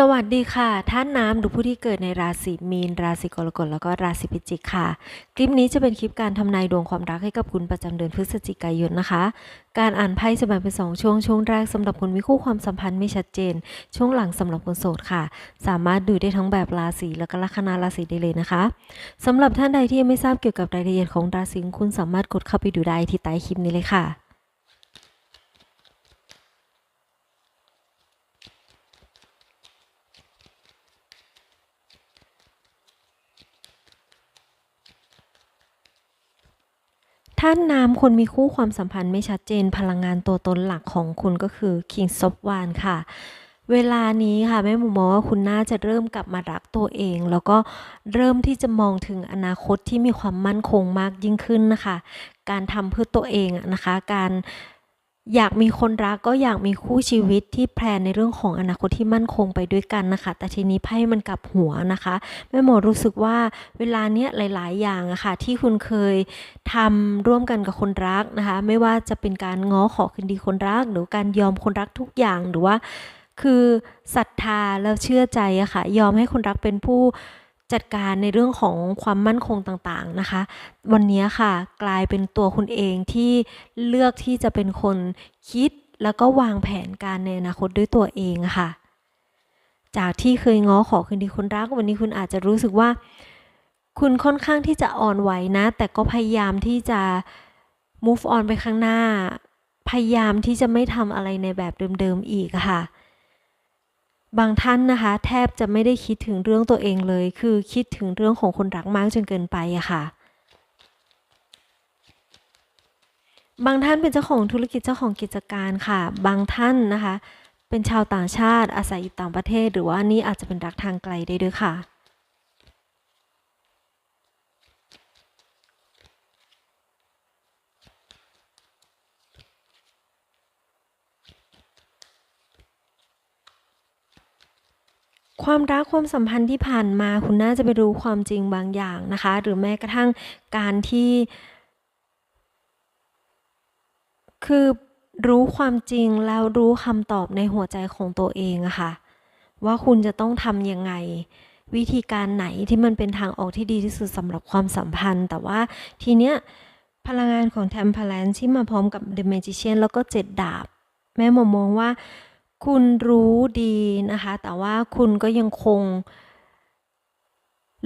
สวัสดีค่ะท่านน้ำหรือผู้ที่เกิดในราศีมีน ราศีกรกฎแล้วก็ราศีพิจิกค่ะ คลิปนี้จะเป็นคลิปการทำนายดวงความรักให้กับคุณประจำเดือนพฤศจิกายนนะคะ การอ่านไพ่จะแบ่งเป็นสองช่วงช่วงแรกสำหรับคนมีคู่ความสัมพันธ์ไม่ชัดเจน ช่วงหลังสำหรับคนโสดค่ะ สามารถดูได้ทั้งแบบราศีและก็ลัคนาราศีได้เลยนะคะสำหรับท่านใดที่ยังไม่ทราบเกี่ยวกับรายละเอียดของราศีคุณสามารถกดเข้าไปดูได้ที่ใต้คลิปนี้เลยค่ะ ท่านน้ำคนมีคู่ความสัมพันธ์ไม่ชัดเจนพลังงานตัวตนหลักของคุณก็คือ King s o p w a n ค่ะ เวลานี้ค่ะแม่หมูมองว่าคุณน่าจะเริ่มกลับมารักตัวเอง แล้วก็เริ่มที่จะมองถึงอนาคตที่มีความมั่นคงมากยิ่งขึ้นนะคะ การทำเพื่อตัวเองนะคะ การ อยากมีคนรักก็อยากมีคู่ชีวิตที่แพลนในเรื่องของอนาคตที่มั่นคงไปด้วยกันนะคะ แต่ทีนี้ไพ่มันกลับหัวนะคะแม่หมอรู้สึกว่าเวลาเนี้ยหลาย ๆ อย่างอะค่ะที่คุณเคยทำร่วมกันกับคนรักนะคะ ไม่ว่าจะเป็นการง้อขอคืนดีคนรัก หรือการยอมคนรักทุกอย่างหรือว่า คือศรัทธาแล้วเชื่อใจอะค่ะยอมให้คนรักเป็นผู้ จัดการในเรื่องของความมั่นคงต่างๆนะคะ วันนี้ค่ะกลายเป็นตัวคุณเองที่เลือกที่จะเป็นคนคิดแล้วก็วางแผนการในอนาคตด้วยตัวเองค่ะ จากที่เคยง้อขอคืนดีคนรัก วันนี้คุณอาจจะรู้สึกว่า คุณค่อนข้างที่จะอ่อนไหวนะ แต่ก็พยายามที่จะ move on ไปข้างหน้า พยายามที่จะไม่ทำอะไรในแบบเดิมๆอีกค่ะ บางท่านนะคะ แทบจะไม่ได้คิดถึงเรื่องตัวเองเลย คือคิดถึงเรื่องของคนรักมากจนเกินไปอะค่ะ บางท่านเป็นเจ้าของธุรกิจเจ้าของกิจการค่ะ บางท่านนะคะ เป็นชาวต่างชาติอาศัยอยู่ต่างประเทศ หรือว่านี่อาจจะเป็นรักทางไกลได้ด้วยค่ะ ความรักความสัมพันธ์ที่ผ่านมาคุณน่าจะไปรู้ความจริงบางอย่างนะคะ หรือแม้กระทั่งการที่ คือรู้ความจริงแล้วรู้คำตอบในหัวใจของตัวเองอะค่ะ ว่าคุณจะต้องทำยังไง วิธีการไหนที่มันเป็นทางออกที่ดีที่สุดสำหรับความสัมพันธ์ แต่ว่าทีเนี้ยพลังงานของ Temperance ที่มาพร้อมกับ The Magician แล้วก็เจ็ดดาบ แม่หมอมองว่า คุณรู้ดีนะคะ แต่ว่าคุณก็ยังคง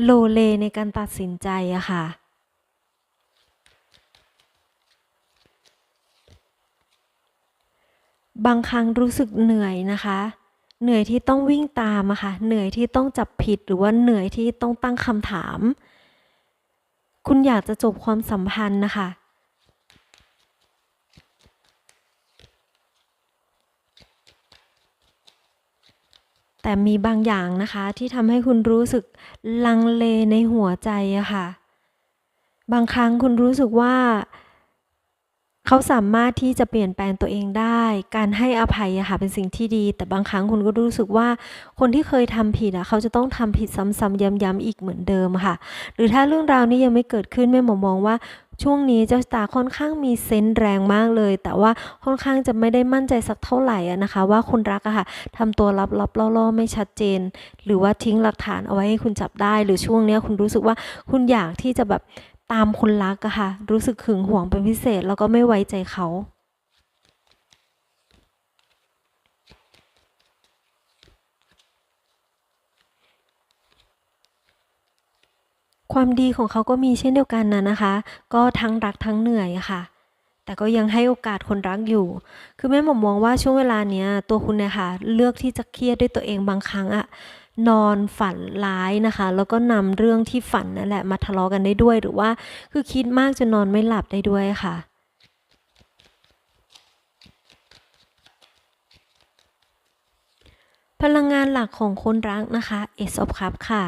โลเลในการตัดสินใจอะค่ะบางครั้งรู้สึกเหนื่อยนะคะ เหนื่อยที่ต้องวิ่งตามอะค่ะ เหนื่อยที่ต้องจับผิดหรือว่าเหนื่อยที่ต้องตั้งคำถาม คุณอยากจะจบความสัมพันธ์นะคะ แต่มีบางอย่างนะคะที่ทำให้คุณรู้สึกลังเลในหัวใจอะค่ะ บางครั้งคุณรู้สึกว่า เขาสามารถที่จะเปลี่ยนแปลงตัวเองได้ การให้อภัยอะค่ะเป็นสิ่งที่ดี แต่บางครั้งคุณก็รู้สึกว่าคนที่เคยทำผิดอะเขาจะต้องทำผิดซ้ำๆย้ำๆอีกเหมือนเดิมค่ะ หรือถ้าเรื่องราวนี้ยังไม่เกิดขึ้นแม่หมอมองว่า ช่วงนี้เจ้าชะตาค่อนข้างมีเซนต์แรงมากเลย แต่ว่าค่อนข้างจะไม่ได้มั่นใจสักเท่าไหร่นะคะ ว่าคนรักอะค่ะทำตัวลับๆล่อๆไม่ชัดเจน หรือว่าทิ้งหลักฐานเอาไว้ให้คุณจับได้ หรือช่วงนี้คุณรู้สึกว่าคุณอยากที่จะแบบตามคนรักอะค่ะ รู้สึกหึงหวงเป็นพิเศษแล้วก็ไม่ไว้ใจเขา ความดีของเขาก็มีเช่นเดียวกันนะนะคะ ก็ทั้งรักทั้งเหนื่อยค่ะ แต่ก็ยังให้โอกาสคนรักอยู่ คือแม่หมอมองว่าช่วงเวลาเนี้ยตัวคุณเนี่ยค่ะเลือกที่จะเครียดด้วยตัวเองบางครั้งอะนอนฝันร้ายนะคะ แล้วก็นำเรื่องที่ฝันนั่นแหละมาทะเลาะกันได้ด้วย หรือว่าคือคิดมากจนนอนไม่หลับได้ด้วยค่ะพลังงานหลักของคนรักนะคะ Ace of Cup ค่ะ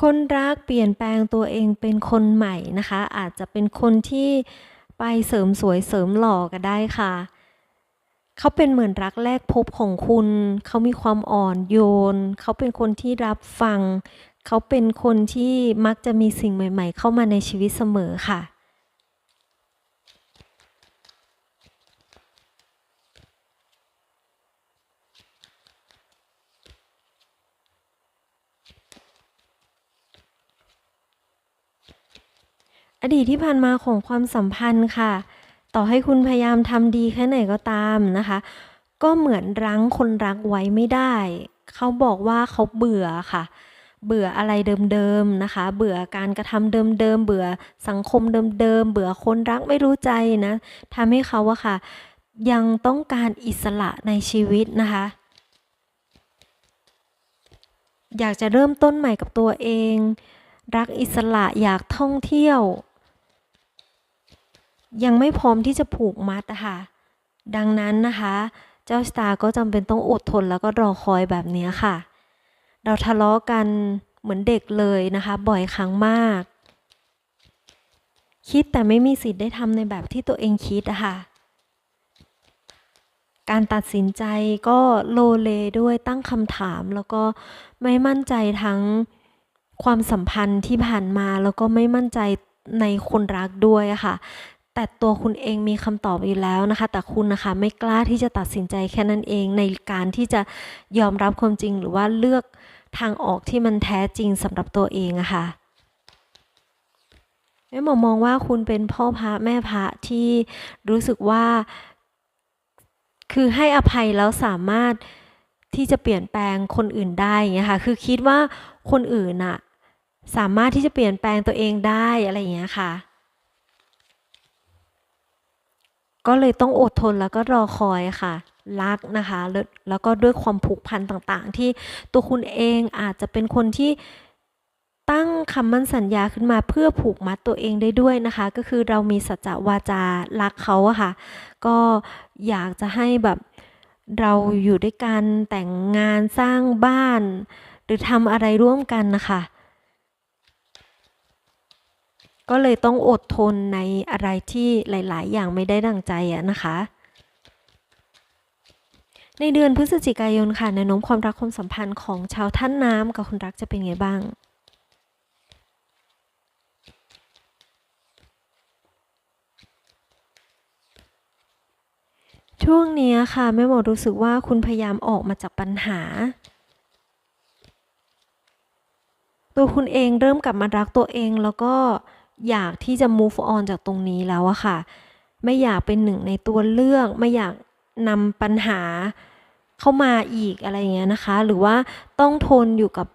คนรักเปลี่ยนแปลงตัวเองเป็นคนใหม่นะคะ อาจจะเป็นคนที่ไปเสริมสวยเสริมหล่อก็ได้ค่ะ เขาเป็นเหมือนรักแรกพบของคุณ เขามีความอ่อนโยน เขาเป็นคนที่รับฟัง เขาเป็นคนที่มักจะมีสิ่งใหม่ ๆ เข้ามาในชีวิตเสมอค่ะ อดีตที่ผ่านมาของความสัมพันธ์ค่ะ ต่อให้คุณพยายามทำดีแค่ไหนก็ตามนะคะ ก็เหมือนรั้งคนรักไว้ไม่ได้ เขาบอกว่าเขาเบื่อค่ะ เบื่ออะไรเดิมๆนะคะ เบื่อการกระทำเดิมๆเบื่อสังคมเดิมๆเบื่อคนรักไม่รู้ใจนะทำให้เขาอะค่ะ ยังต้องการอิสระในชีวิตนะคะอยากจะเริ่มต้นใหม่กับตัวเอง รักอิสระอยากท่องเที่ยว ยังไม่พร้อมที่จะผูกมัดอะค่ะดังนั้นนะคะ เจ้าสตาร์ก็จำเป็นต้องอดทนแล้วก็รอคอยแบบนี้ค่ะ เราทะเลาะกันเหมือนเด็กเลยนะคะ บ่อยครั้งมาก คิดแต่ไม่มีสิทธิ์ได้ทำในแบบที่ตัวเองคิดอะค่ะ การตัดสินใจก็โลเลด้วยตั้งคำถาม แล้วก็ไม่มั่นใจทั้งความสัมพันธ์ที่ผ่านมา แล้วก็ไม่มั่นใจในคนรักด้วยค่ะ แต่ตัวคุณเองมีคำตอบอยู่แล้วนะคะ แต่คุณนะคะไม่กล้าที่จะตัดสินใจแค่นั้นเองในการที่จะยอมรับความจริงหรือว่าเลือกทางออกที่มันแท้จริงสำหรับตัวเองอะค่ะแม่หมอมองว่าคุณเป็นพ่อพระแม่พระที่รู้สึกว่า คือให้อภัยแล้วสามารถที่จะเปลี่ยนแปลงคนอื่นได้อย่างเงี้ยค่ะ คือคิดว่าคนอื่นอะสามารถที่จะเปลี่ยนแปลงตัวเองได้อะไรอย่างเงี้ยค่ะ ก็เลยต้องอดทนแล้วก็รอคอยค่ะ รักนะคะ แล้วก็ด้วยความผูกพันต่างๆ ที่ตัวคุณเองอาจจะเป็นคนที่ตั้งคำมั่นสัญญาขึ้นมาเพื่อผูกมัดตัวเองได้ด้วยนะคะ ก็คือเรามีสัจวาจารักเขาอะค่ะ ก็อยากจะให้แบบเราอยู่ด้วยกันแต่งงานสร้างบ้าน หรือทำอะไรร่วมกันนะคะ ก็เลยต้องอดทนในอะไรที่หลาย ๆ อย่างไม่ได้ดังใจอะนะคะ ในเดือนพฤศจิกายนค่ะแนวโน้มความรักความสัมพันธ์ของชาวท่านน้ำกับคนรักจะเป็นไงบ้างช่วงนี้ค่ะแม่หมอรู้สึกว่าคุณพยายามออกมาจากปัญหา ตัวคุณเองเริ่มกลับมารักตัวเองแล้วก็ อยากที่จะ move on จากตรงนี้แล้วอะค่ะ ไม่อยากเป็นหนึ่งในตัวเลือก ไม่อยากนำปัญหาเข้ามาอีกอะไรเงี้ยนะคะ หรือว่าต้องทนอยู่กับ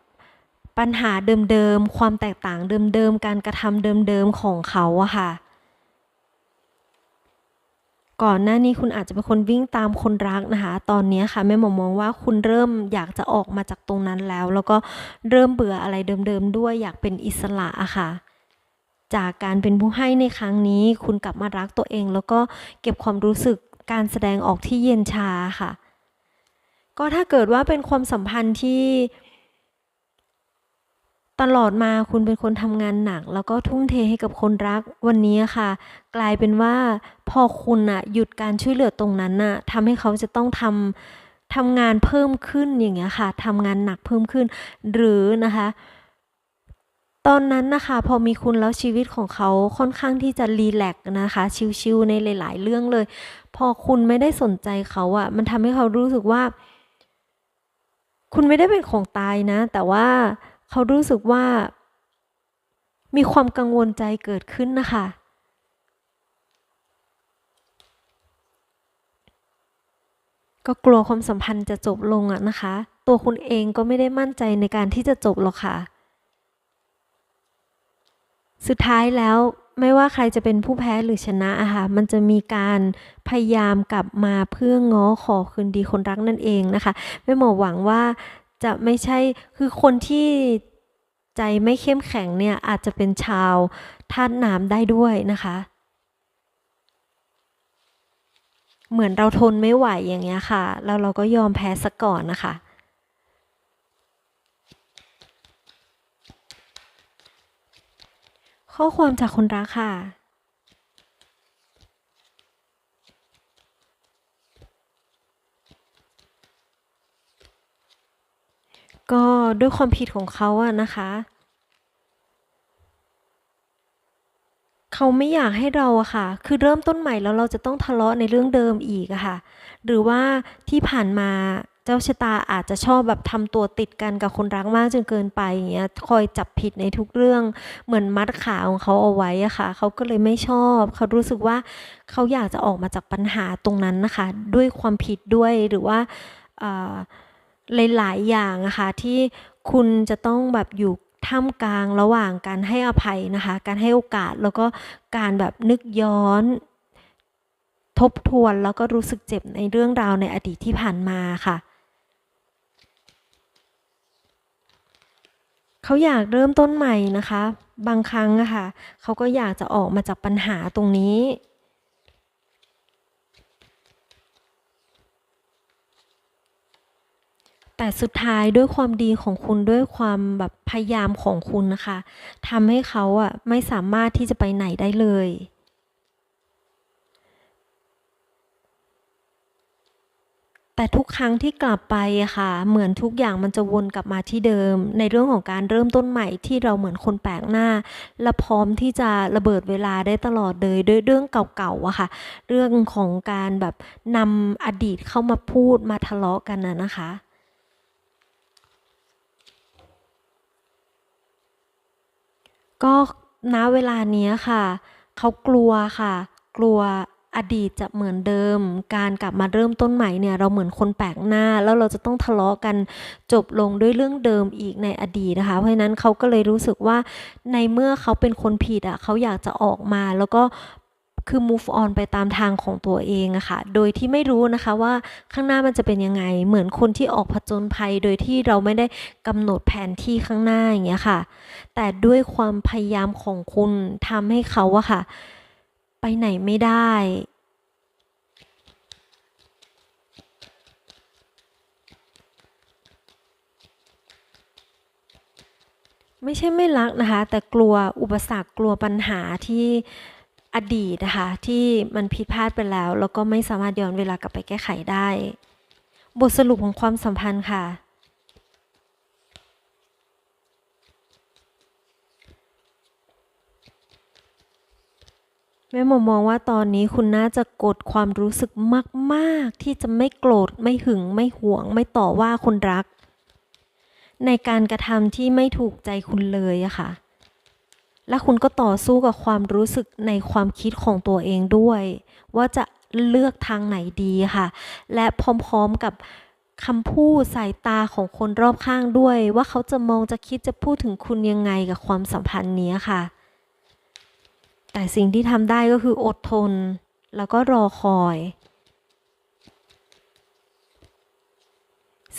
ปัญหาเดิมๆ ความแตกต่างเดิมๆ การกระทำเดิมๆ ของเขาอะค่ะ ก่อนหน้านี้คุณอาจจะเป็นคนวิ่งตามคนรักนะคะ ตอนนี้ค่ะแม่หมอมองว่าคุณเริ่มอยากจะออกมาจากตรงนั้นแล้ว แล้วก็เริ่มเบื่ออะไรเดิมๆ ด้วยอยากเป็นอิสระอะค่ะ จากการเป็นผู้ให้ในครั้งนี้ คุณกลับมารักตัวเอง แล้วก็เก็บความรู้สึกการแสดงออกที่เย็นชาค่ะ ก็ถ้าเกิดว่าเป็นความสัมพันธ์ที่ ตลอดมาคุณเป็นคนทำงานหนัก แล้วก็ทุ่มเทให้กับคนรักวันนี้ค่ะ กลายเป็นว่าพอคุณอะหยุดการช่วยเหลือตรงนั้นน่ะทำให้เขาจะต้องทำทำงานเพิ่มขึ้นอย่างเงี้ยค่ะทำงานหนักเพิ่มขึ้น หรือนะคะ ตอนนั้นนะคะพอมีคุณแล้วชีวิตของเขาค่อนข้างที่จะรีแลกซ์นะคะ ชิลๆในหลาย ๆ เรื่องเลย พอคุณไม่ได้สนใจเขาอะมันทำให้เขารู้สึกว่า คุณไม่ได้เป็นของตายนะ แต่ว่าเขารู้สึกว่า มีความกังวลใจเกิดขึ้นนะคะก็กลัวความสัมพันธ์จะจบลงอะนะคะ ตัวคุณเองก็ไม่ได้มั่นใจในการที่จะจบหรอกค่ะ สุดท้ายแล้วไม่ว่าใครจะเป็นผู้แพ้หรือชนะอะค่ะ มันจะมีการพยายามกลับมาเพื่อง้อขอคืนดีคนรักนั่นเองนะคะแม่หมอหวังว่าจะไม่ใช่คือคนที่ใจไม่เข้มแข็งเนี่ยอาจจะเป็นชาวธาตุน้ำได้ด้วยนะคะ เหมือนเราทนไม่ไหวอย่างเงี้ยค่ะ แล้วเราก็ยอมแพ้ซะก่อนนะคะ ข้อความจากคนรักค่ะ ก็ด้วยความผิดของเขาอะนะคะ เขาไม่อยากให้เราอะค่ะ คือเริ่มต้นใหม่แล้วเราจะต้องทะเลาะในเรื่องเดิมอีกอะค่ะ หรือว่าที่ผ่านมา เจ้าชะตาอาจจะชอบแบบทำตัวติดกันกับคนรักมากจนเกินไปอย่างเงี้ยคอยจับผิดในทุกเรื่องเหมือนมัดขาของเขาเอาไว้อะค่ะเขาก็เลยไม่ชอบ เขารู้สึกว่าเขาอยากจะออกมาจากปัญหาตรงนั้นนะคะ ด้วยความผิดด้วยหรือว่าหลายๆอย่างอะคะที่คุณจะต้องแบบอยู่ท่ามกลางระหว่างการให้อภัยนะคะ การให้โอกาสแล้วก็การแบบนึกย้อน ทบทวนแล้วก็รู้สึกเจ็บในเรื่องราวในอดีตที่ผ่านมาค่ะ เขาอยากเริ่มต้นใหม่นะคะ บางครั้งอะค่ะเขาก็อยากจะออกมาจากปัญหาตรงนี้แต่สุดท้ายด้วยความดีของคุณด้วยความแบบพยายามของคุณนะคะทำให้เขาอะไม่สามารถที่จะไปไหนได้เลย แต่ทุกครั้งที่กลับไปค่ะ เหมือนทุกอย่างมันจะวนกลับมาที่เดิม ในเรื่องของการเริ่มต้นใหม่ที่เราเหมือนคนแปลกหน้า และพร้อมที่จะระเบิดเวลาได้ตลอดเลยด้วยเรื่องเก่าๆอะค่ะ เรื่องของการแบบนำอดีตเข้ามาพูดมาทะเลาะกันนะนะคะก็ณเวลานี้ค่ะ เขากลัวค่ะ กลัว อดีตจะเหมือนเดิม การกลับมาเริ่มต้นใหม่เนี่ยเราเหมือนคนแปลกหน้า แล้วเราจะต้องทะเลาะกันจบลงด้วยเรื่องเดิมอีกในอดีตนะคะ เพราะฉะนั้นเขาก็เลยรู้สึกว่าในเมื่อเขาเป็นคนผิดอะเขาอยากจะออกมาแล้วก็คือ move on ไปตามทางของตัวเองอะค่ะ โดยที่ไม่รู้นะคะว่าข้างหน้ามันจะเป็นยังไง เหมือนคนที่ออกผจญภัย โดยที่เราไม่ได้กำหนดแผนที่ข้างหน้าอย่างเงี้ยค่ะ แต่ด้วยความพยายามของคุณทำให้เขาอะค่ะ ไปไหนไม่ได้ ไม่ใช่ไม่รักนะคะ แต่กลัวอุปสรรคกลัวปัญหาที่อดีตนะคะ ที่มันผิดพลาดไปแล้ว แล้วก็ไม่สามารถย้อนเวลากลับไปแก้ไขได้ บทสรุปของความสัมพันธ์ค่ะ แม่หมอมองว่าตอนนี้คุณน่าจะกดความรู้สึกมากๆ ที่จะไม่โกรธไม่หึงไม่หวง ไม่ต่อว่าคนรัก ในการกระทำที่ไม่ถูกใจคุณเลยอะค่ะ และคุณก็ต่อสู้กับความรู้สึกในความคิดของตัวเองด้วย ว่าจะเลือกทางไหนดีค่ะ และพร้อมๆกับคำพูดสายตาของคนรอบข้างด้วย ว่าเขาจะมองจะคิดจะพูดถึงคุณยังไงกับความสัมพันธ์นี้ค่ะ แต่สิ่งที่ทำได้ก็คืออดทน แล้วก็รอคอย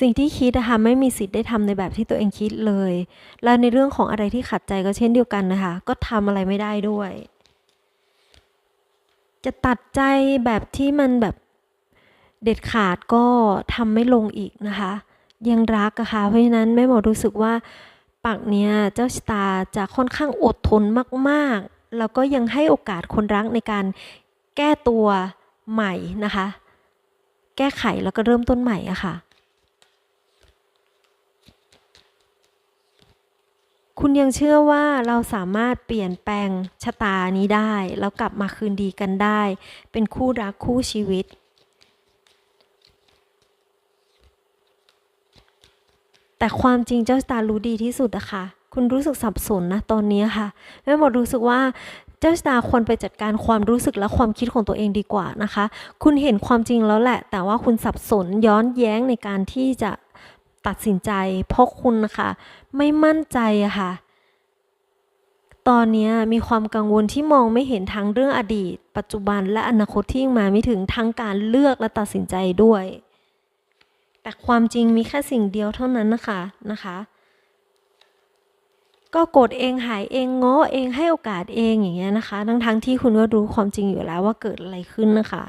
สิ่งที่คิดนะคะไม่มีสิทธิ์ได้ทำในแบบที่ตัวเองคิดเลย แล้วในเรื่องของอะไรที่ขัดใจก็เช่นเดียวกันนะคะ ก็ทำอะไรไม่ได้ด้วย จะตัดใจแบบที่มันแบบเด็ดขาดก็ทำไม่ลงอีกนะคะ ยังรักอะคะ่ะเพราะฉะนั้นแม่หมอรู้สึกว่าปักเนี้ยเจ้าชะตาจะค่อนข้างอดทนมากๆ แล้วก็ยังให้โอกาสคนรักในการแก้ตัวใหม่นะคะ แก้ไขแล้วก็เริ่มต้นใหม่อะคะ่ะ คุณยังเชื่อว่าเราสามารถเปลี่ยนแปลงชะตานี้ได้ แล้วกลับมาคืนดีกันได้ เป็นคู่รักคู่ชีวิต แต่ความจริงเจ้าชะตารู้ดีที่สุดอะค่ะ คุณรู้สึกสับสนนะตอนนี้ค่ะแม่หมดรู้สึกว่าเจ้าชะตาควรไปจัดการความรู้สึกและความคิดของตัวเองดีกว่านะคะ คุณเห็นความจริงแล้วแหละ แต่ว่าคุณสับสนย้อนแย้งในการที่จะตัดสินใจ เพราะคุณนะคะไม่มั่นใจอะค่ะ ตอนนี้มีความกังวลที่มองไม่เห็นทั้งเรื่องอดีต ปัจจุบันและอนาคตที่ยังมาไม่ถึงทั้งการเลือกและตัดสินใจด้วย แต่ความจริงมีแค่สิ่งเดียวเท่านั้นนะคะนะคะ ก็กดเองหายเองง้อเองให้โอกาสเองอย่างเงี้ยนะคะ ทั้งทั้งที่คุณก็รู้ความจริงอยู่แล้วว่าเกิดอะไรขึ้นนะคะ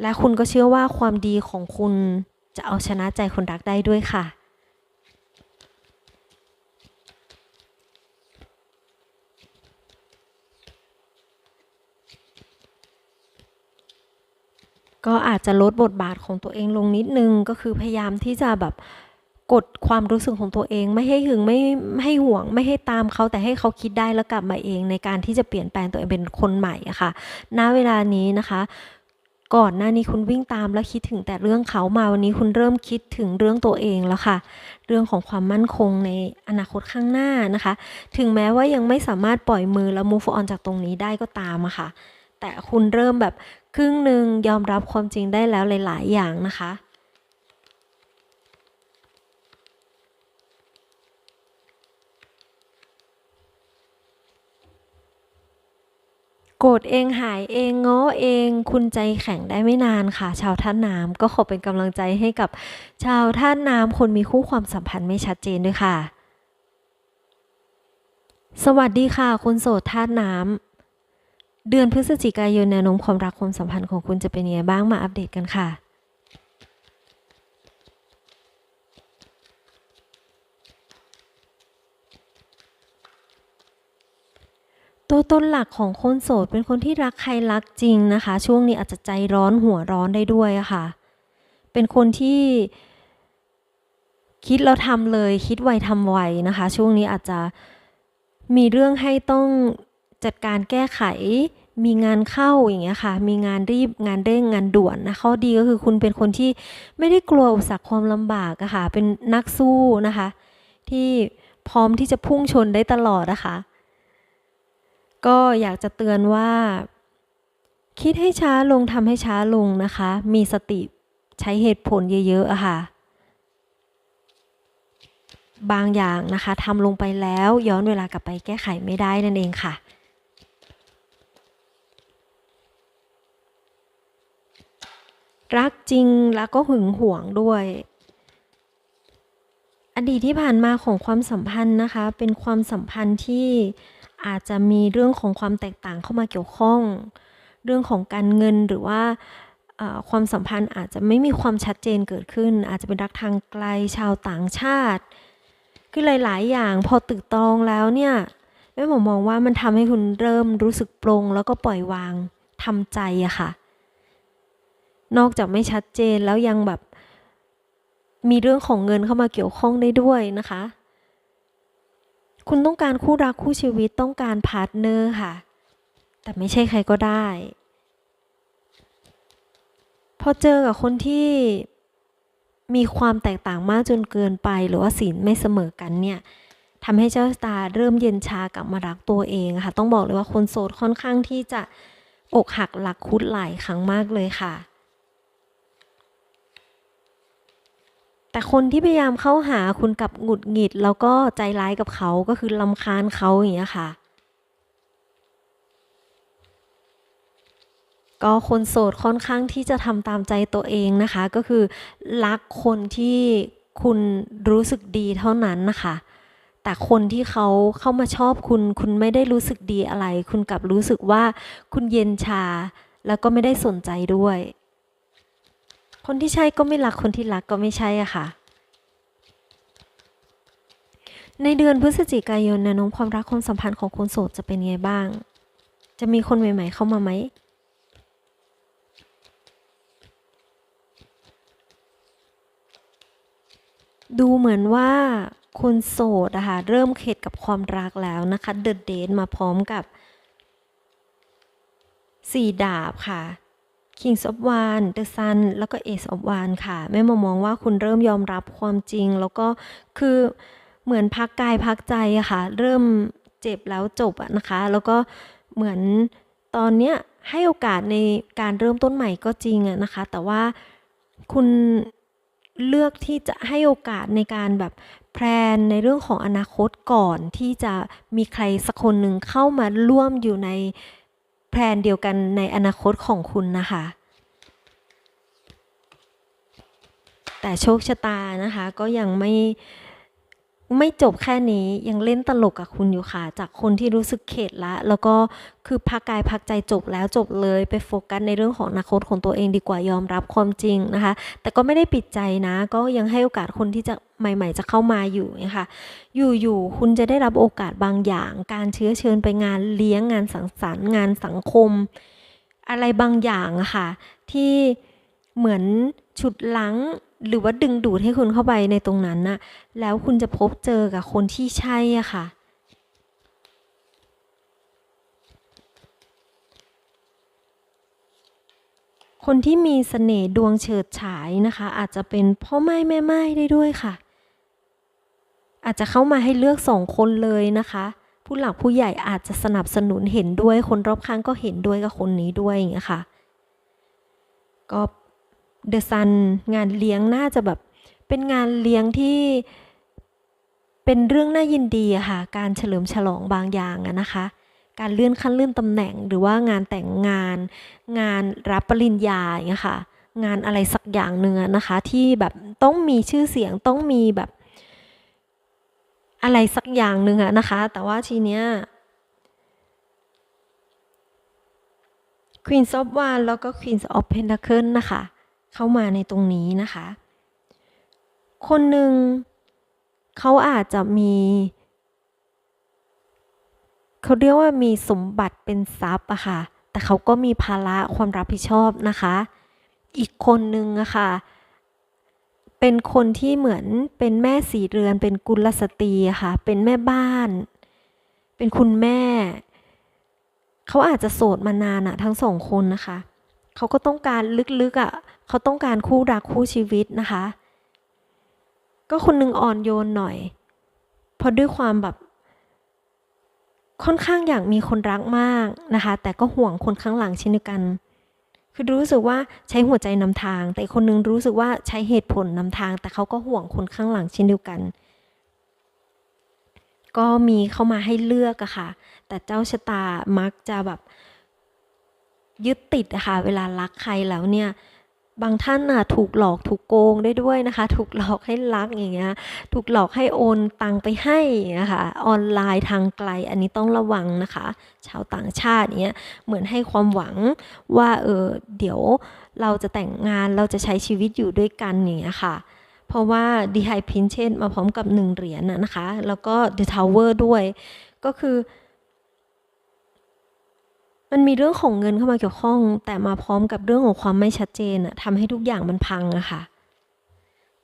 และคุณก็เชื่อว่าความดีของคุณจะเอาชนะใจคนรักได้ด้วยค่ะก็อาจจะลดบทบาทของตัวเองลงนิดนึงก็คือพยายามที่จะแบบ กดความรู้สึกของตัวเอง ไม่ให้หึงไม่ให้ห่วง ไม่ให้ตามเขาแต่ให้เขาคิดได้แล้วกลับมาเอง ในการที่จะเปลี่ยนแปลงตัวเองเป็นคนใหม่อะค่ะ ณเวลานี้นะคะก่อนหน้านี้คุณวิ่งตามแล้วคิดถึงแต่เรื่องเขามาวันนี้คุณเริ่มคิดถึงเรื่องตัวเองแล้วค่ะ เรื่องของความมั่นคงในอนาคตข้างหน้านะคะ ถึงแม้ว่ายังไม่สามารถปล่อยมือแล้ว move on จากตรงนี้ได้ก็ตามอะค่ะ แต่คุณเริ่มแบบครึ่งหนึ่งยอมรับความจริงได้แล้วหลาย ๆ อย่างนะคะ โกรธเองหายเองง้อเอง คุณใจแข็งได้ไม่นานค่ะ ชาวท่าน้ำก็ขอเป็นกำลังใจให้กับชาวท่าน้ำคนมีคู่ความสัมพันธ์ไม่ชัดเจนด้วยค่ะ สวัสดีค่ะ คุณโสดท่าน้ำเดือนพฤศจิกายนแนวโน้มความรักความสัมพันธ์ของคุณจะเป็นยังไงบ้างมาอัปเดตกันค่ะ ตัวตนหลักของคนโสดเป็นคนที่รักใครรักจริงนะคะ ช่วงนี้อาจจะใจร้อนหัวร้อนได้ด้วยะค่ะ เป็นคนที่คิดแล้วทำเลยคิดไวทำไวนะคะ ช่วงนี้อาจจะมีเรื่องให้ต้องจัดการแก้ไข มีงานเข้าอย่างเงี้ยค่ะ มีงานรีบงานเร่งงานด่วนนะข้อดีก็คือคุณเป็นคนที่ไม่ได้กลัวอุปสรรคความลำบากอะค่ะ เป็นนักสู้นะคะ ที่พร้อมที่จะพุ่งชนได้ตลอดนะคะ ก็อยากจะเตือนว่า คิดให้ช้าลงทำให้ช้าลงนะคะ มีสติใช้เหตุผลเยอะๆอะค่ะ บางอย่างนะคะทำลงไปแล้วย้อนเวลากลับไปแก้ไขไม่ได้นั่นเองค่ะรักจริงแล้วก็หึงหวงด้วย อดีตที่ผ่านมาของความสัมพันธ์นะคะ เป็นความสัมพันธ์ที่ อาจจะมีเรื่องของความแตกต่างเข้ามาเกี่ยวข้อง เรื่องของการเงินหรือว่าความสัมพันธ์อาจจะไม่มีความชัดเจนเกิดขึ้น อาจจะเป็นรักทางไกลชาวต่างชาติ คือหลาย ๆ อย่างพอตึกตองแล้วเนี่ยแม่หมอมองว่ามันทำให้คุณเริ่มรู้สึกปรงแล้วก็ปล่อยวางทำใจอะค่ะ นอกจากไม่ชัดเจนแล้วยังแบบมีเรื่องของเงินเข้ามาเกี่ยวข้องได้ด้วยนะคะ คุณต้องการคู่รักคู่ชีวิตต้องการพาร์ทเนอร์ค่ะ แต่ไม่ใช่ใครก็ได้ พอเจอกับคนที่มีความแตกต่างมากจนเกินไป หรือว่าศีลไม่เสมอกันเนี่ยทำให้เจ้าตาเริ่มเย็นชากลับมารักตัวเองค่ะ ต้องบอกเลยว่าคนโสดค่อนข้างที่จะอกหักหลักคุดหลายครั้งมากเลยค่ะ แต่คนที่พยายามเข้าหาคุณกับหงุดหงิด แล้วก็ใจร้ายกับเขาก็คือลำคาญเขาอย่างเงี้ยค่ะ ก็คนโสดค่อนข้างที่จะทำตามใจตัวเองนะคะ ก็คือรักคนที่คุณรู้สึกดีเท่านั้นนะคะ แต่คนที่เขาเข้ามาชอบคุณ คุณไม่ได้รู้สึกดีอะไร คุณกลับรู้สึกว่าคุณเย็นชา แล้วก็ไม่ได้สนใจด้วย คนที่ใช่ก็ไม่รักคนที่รักก็ไม่ใช่อะค่ะ ในเดือนพฤศจิกายนแนวโน้มความรักความสัมพันธ์ของคนโสดจะเป็นไงบ้าง จะมีคนใหม่ ๆ เข้ามาไหมดูเหมือนว่าคนโสดอะค่ะเริ่มเข็ดกับความรักแล้วนะคะเดอะเดทมาพร้อมกับสี่ดาบค่ะ Kings of Wands The Sun แล้วก็ Ace of Wands ค่ะ แม่มามองว่าคุณเริ่มยอมรับความจริง แล้วก็คือเหมือนพักกายพักใจอะค่ะ เริ่มเจ็บแล้วจบอะนะคะ แล้วก็เหมือนตอนเนี้ยให้โอกาสในการเริ่มต้นใหม่ก็จริงอะนะคะ แต่ว่าคุณเลือกที่จะให้โอกาสในการแบบแพลนในเรื่องของอนาคตก่อนที่จะมีใครสักคนหนึ่งเข้ามาร่วมอยู่ใน แพลนเดียวกันในอนาคตของคุณนะคะ แต่โชคชะตานะคะก็ยังไม่ ไม่จบแค่นี้ยังเล่นตลกกับคุณอยู่ค่ะ จากคนที่รู้สึกเข็ดละ แล้วก็คือพักกายพักใจจบแล้วจบเลย ไปโฟกัสในเรื่องของอนาคตของตัวเองดีกว่ายอมรับความจริงนะคะ แต่ก็ไม่ได้ปิดใจนะ ก็ยังให้โอกาสคนที่จะใหม่ ๆ จะเข้ามาอยู่นะคะอยู่ๆคุณจะได้รับโอกาสบางอย่าง การเชื้อเชิญไปงานเลี้ยงงานสังสรรค์งานสังคม อะไรบางอย่างะค่ะ ที่เหมือนฉุดลัง หรือว่าดึงดูดให้คุณเข้าไปในตรงนั้นน่ะ แล้วคุณจะพบเจอกับคนที่ใช่อะค่ะ คนที่มีเสน่ห์ดวงเฉิดฉายนะคะ อาจจะเป็นพ่อไม้แม่ไม้ได้ด้วยค่ะ อาจจะเข้ามาให้เลือกสองคนเลยนะคะ ผู้หลักผู้ใหญ่อาจจะสนับสนุนเห็นด้วย คนรอบข้างก็เห็นด้วยกับคนนี้ด้วยอย่างเงี้ยค่ะ ก็เดอะซันงานเลี้ยงน่าจะแบบเป็นงานเลี้ยงที่เป็นเรื่องน่ายินดีค่ะ การเฉลิมฉลองบางอย่างนะคะ การเลื่อนขั้นเลื่อนตำแหน่ง หรือว่างานแต่งงาน งานรับปริญญาอย่างเงี้ยค่ะ งานอะไรสักอย่างหนึ่งอนะคะ ที่แบบต้องมีชื่อเสียงต้องมีแบบ อะไรสักอย่างหนึ่งอะนะคะ แต่ว่าทีเนี้ย Queen of w a n d แล้วก็ Queen of Pentacles นะคะ เข้ามาในตรงนี้นะคะ คนหนึ่งเขาอาจจะมีเขาเรียกว่ามีสมบัติเป็นทรัพย์อะค่ะ แต่เขาก็มีภาระความรับผิดชอบนะคะ อีกคนหนึ่งอะค่ะ เป็นคนที่เหมือนเป็นแม่สีเรือน เป็นกุลสตรีอะค่ะ เป็นแม่บ้าน เป็นคุณแม่ เขาอาจจะโสดมานานอะทั้งสองคนนะคะ เขาก็ต้องการลึกๆอะเขาต้องการคู่รักคู่ชีวิตนะคะ ก็คนหนึ่งอ่อนโยนหน่อย เพราะด้วยความแบบ ค่อนข้างอยากมีคนรักมากนะคะ แต่ก็ห่วงคนข้างหลังเช่นเดียวกัน คือรู้สึกว่าใช้หัวใจนำทาง แต่คนนึงรู้สึกว่าใช้เหตุผลนำทาง แต่เขาก็ห่วงคนข้างหลังเช่นเดียวกันก็มีเข้ามาให้เลือกอะค่ะ แต่เจ้าชะตามักจะแบบ ยึดติดอะค่ะเวลารักใครแล้วเนี่ยบางท่านน่ะถูกหลอกถูกโกงได้ด้วยนะคะ ถูกหลอกให้รักอย่างเงี้ยถูกหลอกให้โอนตังไปให้นะคะออนไลน์ทางไกลอันนี้ต้องระวังนะคะ ชาวต่างชาติเนี้ยเหมือนให้ความหวังว่าเออเดี๋ยวเราจะแต่งงานเราจะใช้ชีวิตอยู่ด้วยกันอย่างเงี้ยค่ะ เพราะว่าดีไฮพินเชนมาพร้อมกับหนึ่งเหรียญนะนะคะ แล้วก็ The Tower ด้วย ก็คือ มันมีเรื่องของเงินเข้ามาเกี่ยวข้อง แต่มาพร้อมกับเรื่องของความไม่ชัดเจนอะทำให้ทุกอย่างมันพังอะค่ะ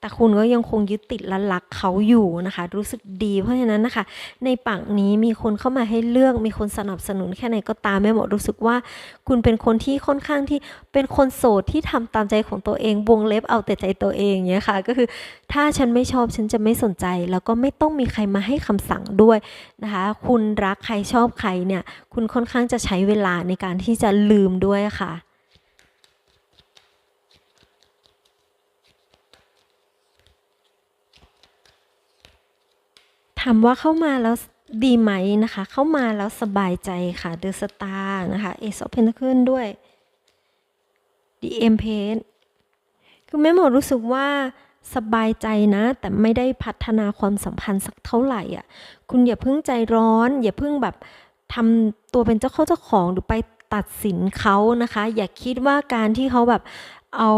แต่คุณก็ยังคงยึดติดและรักเขาอยู่นะคะ รู้สึกดีเพราะฉะนั้นนะคะ ในฝั่งนี้มีคนเข้ามาให้เลือกมีคนสนับสนุนแค่ไหนก็ตามแม่หมอรู้สึกว่า คุณเป็นคนที่ค่อนข้างที่เป็นคนโสดที่ทำตามใจของตัวเองวงเล็บเอาแต่ใจตัวเองเนี้ยค่ะ ก็คือถ้าฉันไม่ชอบฉันจะไม่สนใจ แล้วก็ไม่ต้องมีใครมาให้คำสั่งด้วยนะคะ คุณรักใครชอบใครเนี่ย คุณค่อนข้างจะใช้เวลาในการที่จะลืมด้วยค่ะ ถามว่าเข้ามาแล้วดีไหมนะคะ เข้ามาแล้วสบายใจค่ะ The Star นะคะ Ace of Pentacles ด้วย The Empress คือแม่หมอรู้สึกว่าสบายใจนะ แต่ไม่ได้พัฒนาความสัมพันธ์สักเท่าไหร่อะ คุณอย่าเพิ่งใจร้อน อย่าเพิ่งแบบทำตัวเป็นเจ้าเข้าเจ้าของหรือไปตัดสินเขานะคะ อย่าคิดว่าการที่เขาแบบเอา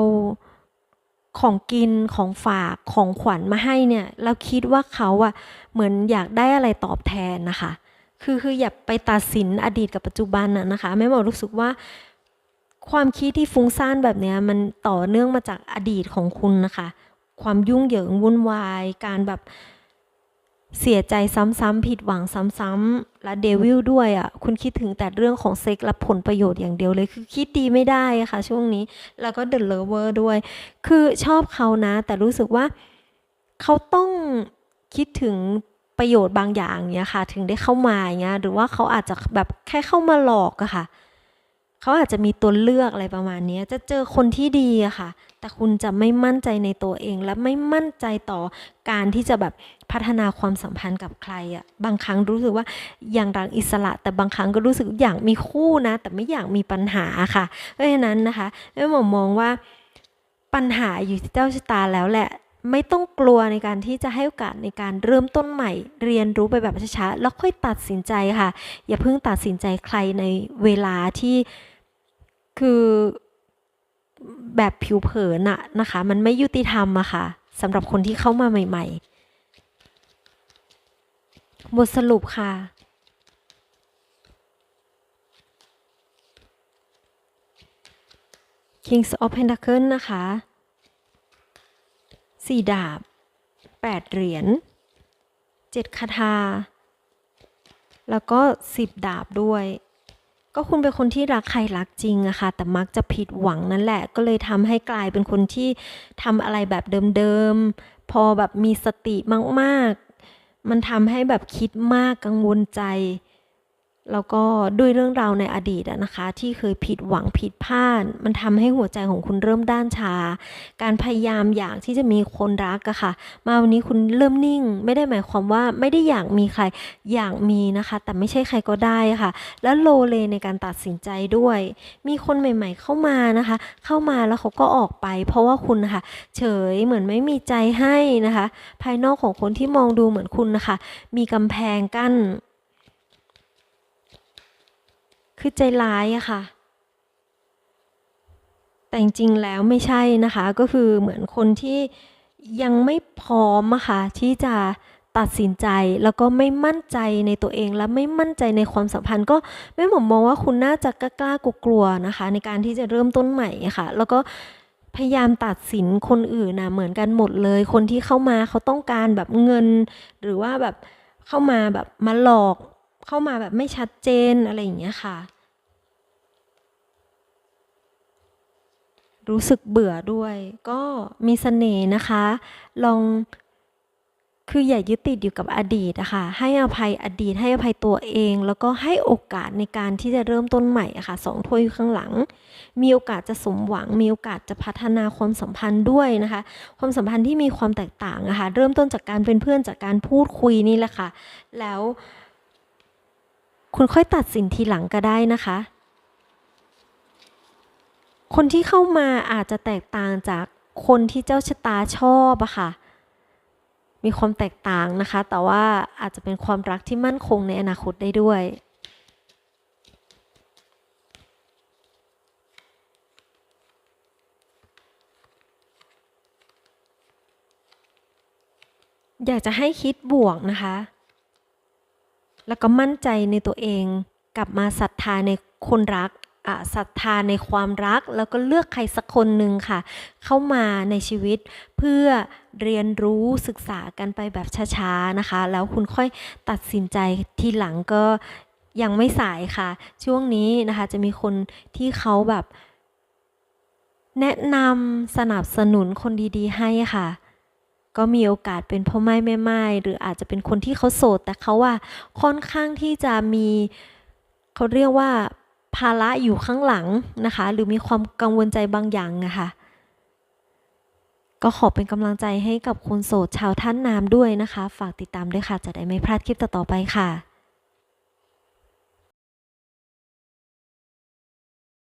ของกินของฝากของขวัญมาให้เนี่ย เราคิดว่าเขาอะ เหมือนอยากได้อะไรตอบแทนนะคะ คือคืออย่าไปตัดสินอดีตกับปัจจุบันอะนะคะ แม่หมอรู้สึกว่า ความคิดที่ฟุ้งซ่านแบบนี้มันต่อเนื่องมาจากอดีตของคุณนะคะ ความยุ่งเหยิงวุ่นวาย การแบบเสียใจซ้ำๆผิดหวังซ้ำๆและเดวิลด้วยอะ่ะคุณคิดถึงแต่เรื่องของเซ็กและผลประโยชน์อย่างเดียวเลย คือคิดดีไม่ได้ค่ะ ช่วงนี้ แล้วก็เดอะเลเวอร์ด้วย คือชอบเขานะ แต่รู้สึกว่าเขาต้อง คิดถึงประโยชน์บางอย่างเนี้ยค่ะ ถึงได้เข้ามาอย่างเงี้ยหรือว่าเขาอาจจะแบบแค่เข้ามาหลอกอะค่ะเขาอาจจะมีตัวเลือกอะไรประมาณนี้จะเจอคนที่ดีอะค่ะ แต่คุณจะไม่มั่นใจในตัวเอง และไม่มั่นใจต่อการที่จะแบบพัฒนาความสัมพันธ์กับใครอะบางครั้งรู้สึกว่าอย่างรักอิสระ แต่บางครั้งก็รู้สึกอยากมีคู่นะ แต่ไม่อยากมีปัญหาค่ะ เพราะฉะนั้นนะคะแม่หมอมองว่าปัญหาอยู่ที่เจ้าชะตาแล้วแหละ ไม่ต้องกลัวในการที่จะให้โอกาสในการเริ่มต้นใหม่ เรียนรู้ไปแบบช้าๆแล้วค่อยตัดสินใจค่ะ อย่าเพิ่งตัดสินใจใครในเวลาที่คือแบบผิวเผินอะนะคะ มันไม่ยุติธรรมอะค่ะสำหรับคนที่เข้ามาใหม่ ๆ บทสรุปค่ะ Kings of Pentacles นะคะ สี่ดาบแปดเหรียญเจ็ดคาถาแล้วก็สิบดาบด้วย ก็คุณเป็นคนที่รักใครรักจริงอะค่ะ แต่มักจะผิดหวังนั่นแหละ ก็เลยทำให้กลายเป็นคนที่ทำอะไรแบบเดิมๆ พอแบบมีสติมากๆ มันทำให้แบบคิดมากกังวลใจ แล้วก็ด้วยเรื่องราวในอดีตนะคะ ที่เคยผิดหวังผิดพลาดมันทำให้หัวใจของคุณเริ่มด้านชา การพยายามอยากที่จะมีคนรักอะค่ะ มาวันนี้คุณเริ่มนิ่ง ไม่ได้หมายความว่าไม่ได้อยากมีใครอยากมีนะคะ แต่ไม่ใช่ใครก็ได้ค่ะ แล้วโลเลในการตัดสินใจด้วย มีคนใหม่ ๆ เข้ามานะคะ เข้ามาแล้วเขาก็ออกไป เพราะว่าคุณนะคะเฉยเหมือนไม่มีใจให้นะคะ ภายนอกของคนที่มองดูเหมือนคุณนะคะ มีกำแพงกั้น คือใจร้ายอะค่ะ แต่จริงๆแล้วไม่ใช่นะคะ ก็คือเหมือนคนที่ยังไม่พร้อมอะค่ะที่จะตัดสินใจแล้วก็ไม่มั่นใจในตัวเองและไม่มั่นใจในความสัมพันธ์ ก็แม่ผมมองว่าคุณน่าจะกล้าๆกลัวนะคะ ในการที่จะเริ่มต้นใหม่ะค่ะ แล้วก็พยายามตัดสินคนอื่นนะเหมือนกันหมดเลย คนที่เข้ามาเขาต้องการแบบเงิน หรือว่าแบบเข้ามาแบบมาหลอก เข้ามาแบบไม่ชัดเจนอะไรอย่างเงี้ยค่ะ รู้สึกเบื่อด้วย ก็มีเสน่ห์นะคะ ลองคืออย่ายึดติดอยู่กับอดีตอะคะให้อภัยอดีตให้อภัยตัวเอง แล้วก็ให้โอกาสในการที่จะเริ่มต้นใหม่อะค่ะสองถ้วยอยข้างหลัง มีโอกาสจะสมหวัง มีโอกาสจะพัฒนาความสัมพันธ์ด้วยนะคะ ความสัมพันธ์ที่มีความแตกต่างอะค่ะเริ่มต้นจากการเป็นเพื่อนจากการพูดคุยนี่แหละค่ะ แล้ว คุณค่อยตัดสินทีหลังก็ได้นะคะ คนที่เข้ามาอาจจะแตกต่างจากคนที่เจ้าชะตาชอบอะค่ะ มีความแตกต่างนะคะ แต่ว่าอาจจะเป็นความรักที่มั่นคงในอนาคตได้ด้วยอยากจะให้คิดบวกนะคะ แล้วก็มั่นใจในตัวเอง กลับมาศรัทธาในคนรักศรัทธาในความรัก แล้วก็เลือกใครสักคนหนึ่งค่ะ เข้ามาในชีวิตเพื่อเรียนรู้ศึกษากันไปแบบช้าๆนะคะ แล้วคุณค่อยตัดสินใจทีหลังก็ยังไม่สายค่ะ ช่วงนี้นะคะจะมีคนที่เขาแบบ แนะนำสนับสนุนคนดีๆ ให้ค่ะ ก็มีโอกาสเป็นพ่อไม้แม่ไม้หรืออาจจะเป็นคนที่เขาโสด แต่เขาว่าค่อนข้างที่จะมีเขาเรียกว่าภาระอยู่ข้างหลังนะคะ หรือมีความกังวลใจบางอย่างนะคะก็ขอเป็นกำลังใจให้กับคุณโสดชาวท่านนามด้วยนะคะ ฝากติดตามด้วยค่ะ จะได้ไม่พลาดคลิปต่อๆไปค่ะ